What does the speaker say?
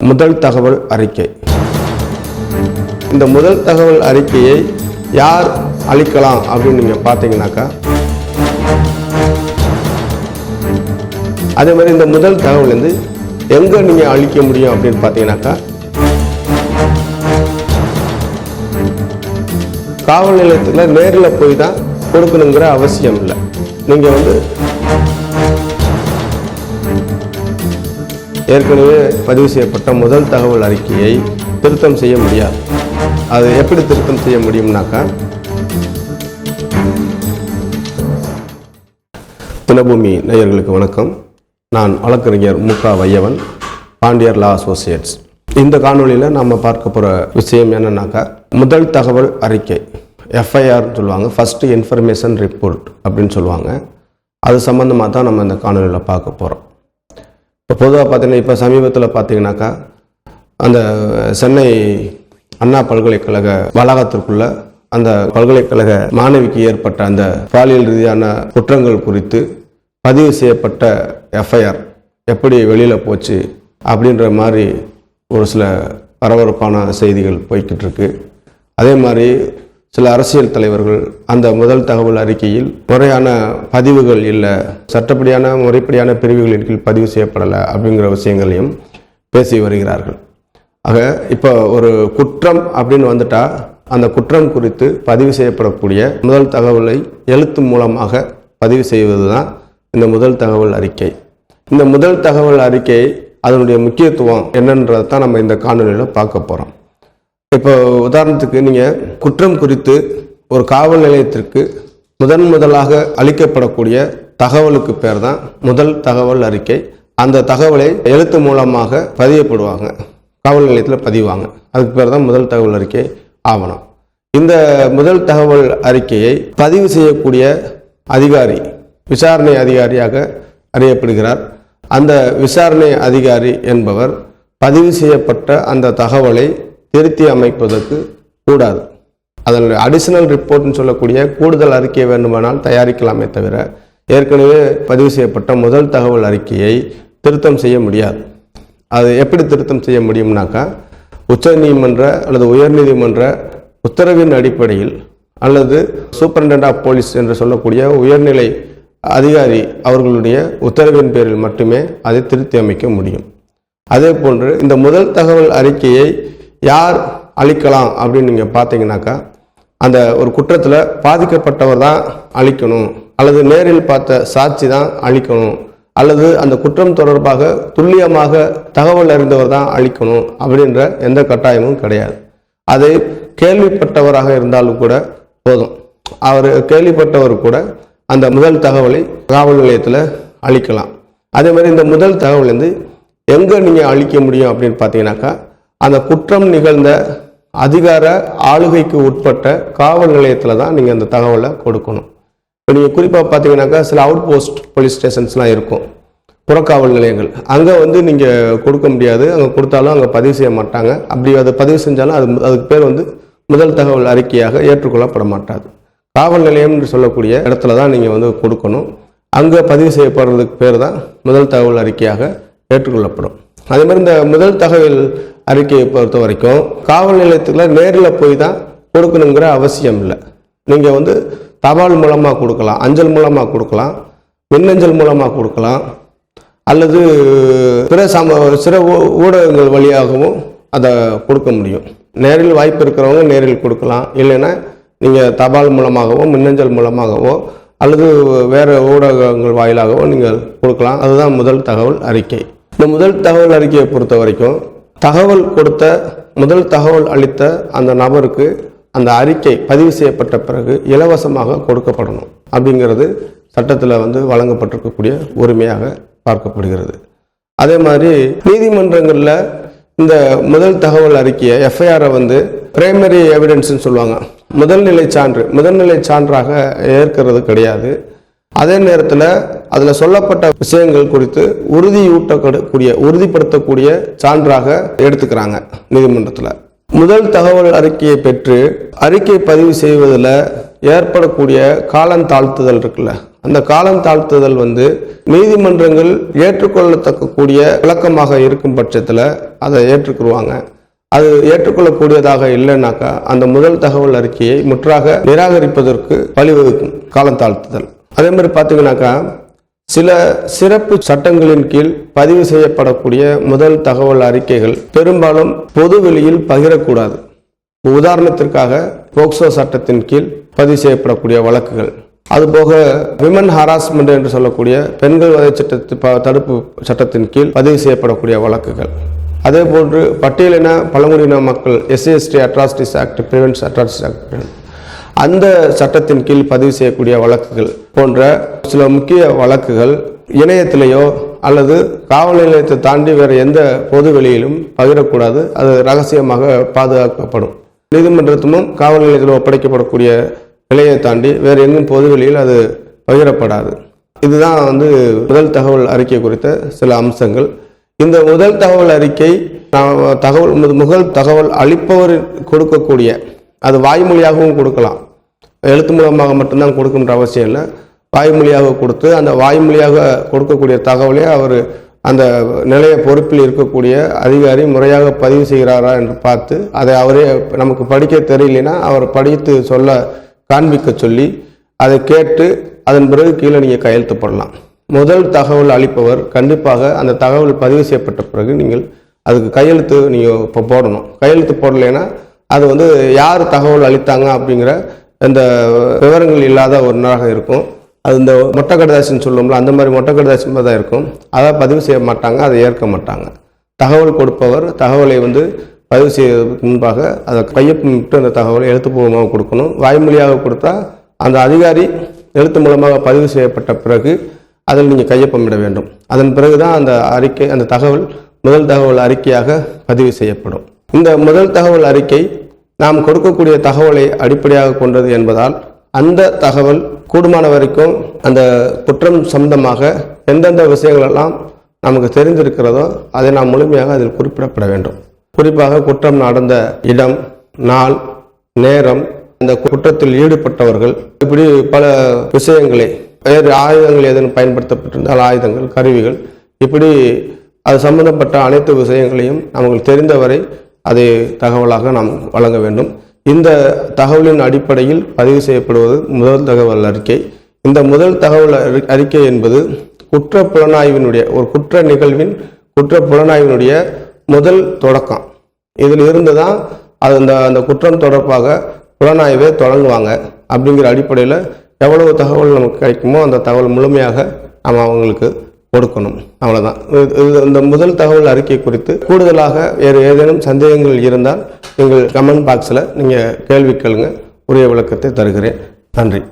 முதல் தகவல் அறிக்கை. இந்த முதல் தகவல் அறிக்கையை யார் அளிக்கலாம் அப்படின்னு நீங்கள் பார்த்தீங்கன்னாக்கா அதே மாதிரி இந்த முதல் தகவல் வந்து எங்கே நீங்கள் அளிக்க முடியும் அப்படின்னு பார்த்தீங்கன்னாக்கா காவல் நிலையத்தில் நேரில் போய் தான் கொடுக்கணுங்கிற அவசியம் இல்லை. நீங்கள் வந்து ஏற்கனவே பதிவு செய்யப்பட்ட முதல் தகவல் அறிக்கையை திருத்தம் செய்ய முடியாது. அது எப்படி திருத்தம் செய்ய முடியும்னாக்கா தினபூமி நேயர்களுக்கு வணக்கம். நான் வழக்கறிஞர் மு க வையவன் பாண்டியர் லா அசோசியேட்ஸ். இந்த காணொளியில் நம்ம பார்க்க போகிற விஷயம் என்னன்னாக்கா முதல் தகவல் அறிக்கை எஃப்ஐஆர்னு சொல்லுவாங்க ஃபஸ்ட்டு இன்ஃபர்மேஷன் ரிப்போர்ட் அப்படின்னு சொல்லுவாங்க. அது சம்மந்தமாக தான் நம்ம இந்த காணொளியில் பார்க்க போகிறோம் இப்போ பொதுவாக பார்த்தீங்கன்னா இப்போ சமீபத்தில் பார்த்தீங்கன்னாக்கா அந்த சென்னை அண்ணா பல்கலைக்கழக வளாகத்திற்குள்ள அந்த பல்கலைக்கழக மாணவிக்கு ஏற்பட்ட அந்த பாலியல் ரீதியான குற்றங்கள் குறித்து பதிவு செய்யப்பட்ட எஃப்ஐஆர் எப்படி வெளியில் போச்சு அப்படின்ற மாதிரி ஒரு சில பரபரப்பான செய்திகள் போய்கிட்டு இருக்கு. அதே மாதிரி சில அரசியல் தலைவர்கள் அந்த முதல் தகவல் அறிக்கையில் முறையான பதிவுகள் இல்லை சட்டப்படியான முறைப்படியான பிரிவுகளின் கீழ் பதிவு செய்யப்படலை அப்படிங்கிற விஷயங்களையும் பேசி வருகிறார்கள். ஆக இப்போ ஒரு குற்றம் அப்படின்னு வந்துட்டா அந்த குற்றம் குறித்து பதிவு செய்யப்படக்கூடிய முதல் தகவலை எழுத்து மூலமாக பதிவு செய்வது தான் இந்த முதல் தகவல் அறிக்கை. இந்த முதல் தகவல் அறிக்கை அதனுடைய முக்கியத்துவம் என்னன்றதை தான் நம்ம இந்த காணொலியில் பார்க்க போகிறோம் இப்போ உதாரணத்துக்கு நீங்கள் குற்றம் குறித்து ஒரு காவல் நிலையத்திற்கு முதன் முதலாக அளிக்கப்படக்கூடிய தகவலுக்கு பேர் தான் முதல் தகவல் அறிக்கை. அந்த தகவலை எழுத்து மூலமாக பதியப்படுவாங்க. காவல் நிலையத்தில் பதிவாங்க. அதுக்கு பேர் தான் முதல் தகவல் அறிக்கை ஆவணம். இந்த முதல் தகவல் அறிக்கையை பதிவு செய்யக்கூடிய அதிகாரி விசாரணை அதிகாரியாக அறியப்படுகிறார். அந்த விசாரணை அதிகாரி என்பவர் பதிவு செய்யப்பட்ட அந்த தகவலை திருத்தி அமைப்பதற்கு கூடாது. அதனுடைய அடிஷனல் ரிப்போர்ட்னு சொல்லக்கூடிய கூடுதல் அறிக்கை வேண்டுமானால் தயாரிக்கலாமே தவிர ஏற்கனவே பதிவு செய்யப்பட்ட முதல் தகவல் அறிக்கையை திருத்தம் செய்ய முடியாது. அது எப்படி திருத்தம் செய்ய முடியும்னாக்கா உச்ச நீதிமன்ற அல்லது உயர்நீதிமன்ற உத்தரவின் அடிப்படையில் அல்லது சூப்பரண்டன்ட் ஆஃப் போலீஸ் என்று சொல்லக்கூடிய உயர்நிலை அதிகாரி அவர்களுடைய உத்தரவின் பேரில் மட்டுமே அதை திருத்தி அமைக்க முடியும். அதே போன்று இந்த முதல் தகவல் அறிக்கையை யார் அழிக்கலாம் அப்படின்னு நீங்கள் பார்த்தீங்கன்னாக்கா அந்த ஒரு குற்றத்தில் பாதிக்கப்பட்டவர் தான் அழிக்கணும். அல்லது நேரில் பார்த்த சாட்சி தான் அழிக்கணும். அல்லது அந்த குற்றம் தொடர்பாக துல்லியமாக தகவல் அறிந்தவர் தான் அழிக்கணும் அப்படின்ற எந்த கட்டாயமும் கிடையாது. அதை கேள்விப்பட்டவராக இருந்தாலும் கூட போதும். அவர் கேள்விப்பட்டவர் கூட அந்த முதல் தகவலை காவல் நிலையத்தில் அழிக்கலாம். அதே மாதிரி இந்த முதல் தகவல் வந்து எங்கே நீங்கள் அழிக்க முடியும் அப்படின்னு பார்த்தீங்கன்னாக்கா அந்த குற்றம் நிகழ்ந்த அதிகார ஆளுகைக்கு உட்பட்ட காவல் நிலையத்தில் தான் நீங்கள் அந்த தகவலை கொடுக்கணும். இப்போ நீங்கள் குறிப்பாக பார்த்தீங்கன்னாக்கா சில அவுட் போஸ்ட் போலீஸ் ஸ்டேஷன்ஸ்லாம் இருக்கும். புறக்காவல் நிலையங்கள். அங்கே வந்து நீங்கள் கொடுக்க முடியாது. அங்கே கொடுத்தாலும் அங்கே பதிவு செய்ய மாட்டாங்க. அப்படி அதை பதிவு செஞ்சாலும் அது அதுக்கு பேர் வந்து முதல் தகவல் அறிக்கையாக ஏற்றுக்கொள்ளப்பட மாட்டாது. காவல் நிலையம் என்று சொல்லக்கூடிய இடத்துல தான் நீங்கள் வந்து கொடுக்கணும். அங்கே பதிவு செய்யப்படுறதுக்கு பேர் தான் முதல் தகவல் அறிக்கையாக ஏற்றுக்கொள்ளப்படும். அதே மாதிரி இந்த முதல் தகவல் அறிக்கையை பொறுத்த வரைக்கும் காவல் நிலையத்துக்குள்ள நேரில் போய் தான் கொடுக்கணுங்கிற அவசியம் இல்லை. நீங்கள் வந்து தபால் மூலமாக கொடுக்கலாம் அஞ்சல் மூலமாக கொடுக்கலாம் மின்னஞ்சல் மூலமாக கொடுக்கலாம் அல்லது பிற சம சிற ஊ- ஊடகங்கள் வழியாகவும் அதை கொடுக்க முடியும். நேரில் வாய்ப்பு இருக்கிறவங்க நேரில் கொடுக்கலாம். இல்லைன்னா நீங்கள் தபால் மூலமாகவோ மின்னஞ்சல் மூலமாகவோ அல்லது வேறு ஊடகங்கள் வாயிலாகவோ நீங்கள் கொடுக்கலாம். அதுதான் முதல் தகவல் அறிக்கை. இந்த முதல் தகவல் அறிக்கையை பொறுத்த வரைக்கும் தகவல் கொடுத்த முதல் தகவல் அளித்த அந்த நபருக்கு அந்த அறிக்கை பதிவு செய்யப்பட்ட பிறகு இலவசமாக கொடுக்கப்படணும் அப்படிங்கிறது சட்டத்தில் வந்து வழங்கப்பட்டிருக்கக்கூடிய உரிமையாக பார்க்கப்படுகிறது. அதே மாதிரி நீதிமன்றங்களில் இந்த முதல் தகவல் அறிக்கையை எஃப்ஐஆரை வந்து பிரைமரி எவிடன்ஸ்னு சொல்லுவாங்க. முதல்நிலை சான்று முதல்நிலை சான்றாக ஏற்கிறது கிடையாது. அதே நேரத்தில் அதில் சொல்லப்பட்ட விஷயங்கள் குறித்து உறுதியூட்டக்கூடிய உறுதிப்படுத்தக்கூடிய சான்றாக எடுத்துக்கிறாங்க நீதிமன்றத்தில். முதல் தகவல் அறிக்கையை பெற்று அறிக்கை பதிவு செய்வதில் ஏற்படக்கூடிய காலம் தாழ்த்துதல் இருக்குல்ல? அந்த காலம் தாழ்த்துதல் வந்து நீதிமன்றங்கள் ஏற்றுக்கொள்ளத்தக்கக்கூடிய விளக்கமாக இருக்கும் பட்சத்தில் அதை ஏற்றுக்குருவாங்க. அது ஏற்றுக்கொள்ளக்கூடியதாக இல்லைனாக்கா அந்த முதல் தகவல் அறிக்கையை முற்றாக நிராகரிப்பதற்கு வழிவகுக்கும் காலம் தாழ்த்துதல். அதே மாதிரி பார்த்தீங்கன்னாக்கா சில சிறப்பு சட்டங்களின் கீழ் பதிவு செய்யப்படக்கூடிய முதல் தகவல் அறிக்கைகள் பெரும்பாலும் பொது வெளியில் பகிரக்கூடாது. உதாரணத்திற்காக போக்சோ சட்டத்தின் கீழ் பதிவு செய்யப்படக்கூடிய வழக்குகள். அதுபோக விமன் ஹராஸ்மெண்ட் என்று சொல்லக்கூடிய பெண்கள் வதை சட்ட ப- தடுப்பு சட்டத்தின் கீழ் பதிவு செய்யப்படக்கூடிய வழக்குகள். அதே போன்று பட்டியலின பழங்குடியின மக்கள் SC ST atrocities act prevention atrocities act அந்த சட்டத்தின் கீழ் பதிவு செய்யக்கூடிய வழக்குகள் போன்ற சில முக்கிய வழக்குகள் இணையத்திலேயோ அல்லது காவல் நிலையத்தை தாண்டி வேறு எந்த பொது வெளியிலும் பகிரக்கூடாது. அது ரகசியமாக பாதுகாக்கப்படும். நீதிமன்றத்திலும் காவல் நிலையத்தில் ஒப்படைக்கப்படக்கூடிய நிலையை தாண்டி வேறு எங்கும் பொது வெளியில் அது பகிரப்படாது. இதுதான் வந்து முதல் தகவல் அறிக்கை குறித்த சில அம்சங்கள். இந்த முதல் தகவல் அறிக்கை நான் தகவல் முதல் தகவல் அளிப்பவர் கொடுக்கக்கூடிய அது வாய்மொழியாகவும் கொடுக்கலாம். எழுத்து மூலமாக மட்டும்தான் கொடுக்குன்ற அவசியம் இல்லை. வாய்மொழியாக கொடுத்து அந்த வாய்மொழியாக கொடுக்கக்கூடிய தகவலை அவர் அந்த நிலைய பொறுப்பில் இருக்கக்கூடிய அதிகாரி முறையாக பதிவு செய்கிறாரா என்று பார்த்து அதை அவரே நமக்கு படிக்க தெரியலனா அவர் படித்து சொல்ல காண்பிக்க சொல்லி அதை கேட்டு அதன் பிறகு கீழே நீங்கள் கையெழுத்து போடலாம். முதல் தகவல் அளிப்பவர் கண்டிப்பாக அந்த தகவல் பதிவு செய்யப்பட்ட பிறகு நீங்கள் அதுக்கு கையெழுத்து நீங்கள் இப்போ போடணும். கையெழுத்து போடலைன்னா அது வந்து யார் தகவல் அளித்தாங்க அப்படிங்கிற இந்த விவரங்கள் இல்லாத ஒன்றாக இருக்கும். அது இந்த மொட்டை கடிதாசின்னு சொல்லுவோம்ல அந்த மாதிரி மொட்டை கடிதாசி மாதிரி தான் இருக்கும். அதை பதிவு செய்ய மாட்டாங்க அதை ஏற்க மாட்டாங்க. தகவல் கொடுப்பவர் தகவலை வந்து பதிவு செய்வதற்கு முன்பாக அதை கையொப்பமிட்டு அந்த தகவலை எழுத்துப்பூர்வமாக கொடுக்கணும். வாய்மொழியாக கொடுத்தா அந்த அதிகாரி எழுத்து மூலமாக பதிவு செய்யப்பட்ட பிறகு அதில் நீங்கள் கையொப்பமிட வேண்டும். அதன் பிறகு தான் அந்த அறிக்கை அந்த தகவல் முதல் தகவல் அறிக்கையாக பதிவு செய்யப்படும். இந்த முதல் தகவல் அறிக்கை நாம் கொடுக்கக்கூடிய தகவலை அடிப்படையாக கொண்டது என்பதால் அந்த தகவல் கூடுமான வரைக்கும் அந்த குற்றம் சம்பந்தமாக எந்தெந்த விஷயங்களெல்லாம் நமக்கு தெரிந்திருக்கிறதோ அதை நாம் முழுமையாக அதில் குறிப்பிடப்பட வேண்டும். குறிப்பாக குற்றம் நடந்த இடம் நாள் நேரம் இந்த குற்றத்தில் ஈடுபட்டவர்கள் இப்படி பல விஷயங்களை வேறு ஆயுதங்கள் ஏதேனும் பயன்படுத்தப்பட்டிருந்தால் ஆயுதங்கள் கருவிகள் இப்படி அது சம்பந்தப்பட்ட அனைத்து விஷயங்களையும் நமக்கு தெரிந்தவரை அதை தகவலாக நாம் வழங்க வேண்டும். இந்த தகவலின் அடிப்படையில் பதிவு செய்யப்படுவது முதல் தகவல் அறிக்கை. இந்த முதல் தகவல் அறி- அறிக்கை என்பது குற்ற புலனாய்வினுடைய ஒரு குற்ற நிகழ்வின் குற்ற புலனாய்வினுடைய முதல் தொடக்கம். இதில் இருந்து தான் அது அந்த அந்த குற்றம் தொடர்பாக புலனாய்வை தொடங்குவாங்க. அப்படிங்கிற அடிப்படையில் எவ்வளவு தகவல் நமக்கு கிடைக்குமோ அந்த தகவல் முழுமையாக நாம் அவங்களுக்கு கொடுக்கணும். அவ்வளோதான் இது- இது- இந்த முதல் தகவல் அறிக்கை குறித்து கூடுதலாக வேறு ஏதேனும் சந்தேகங்கள் இருந்தால் நீங்கள் கமெண்ட் பாக்ஸில் நீங்கள் கேள்வி கேளுங்க. உரிய விளக்கத்தை தருகிறேன். நன்றி.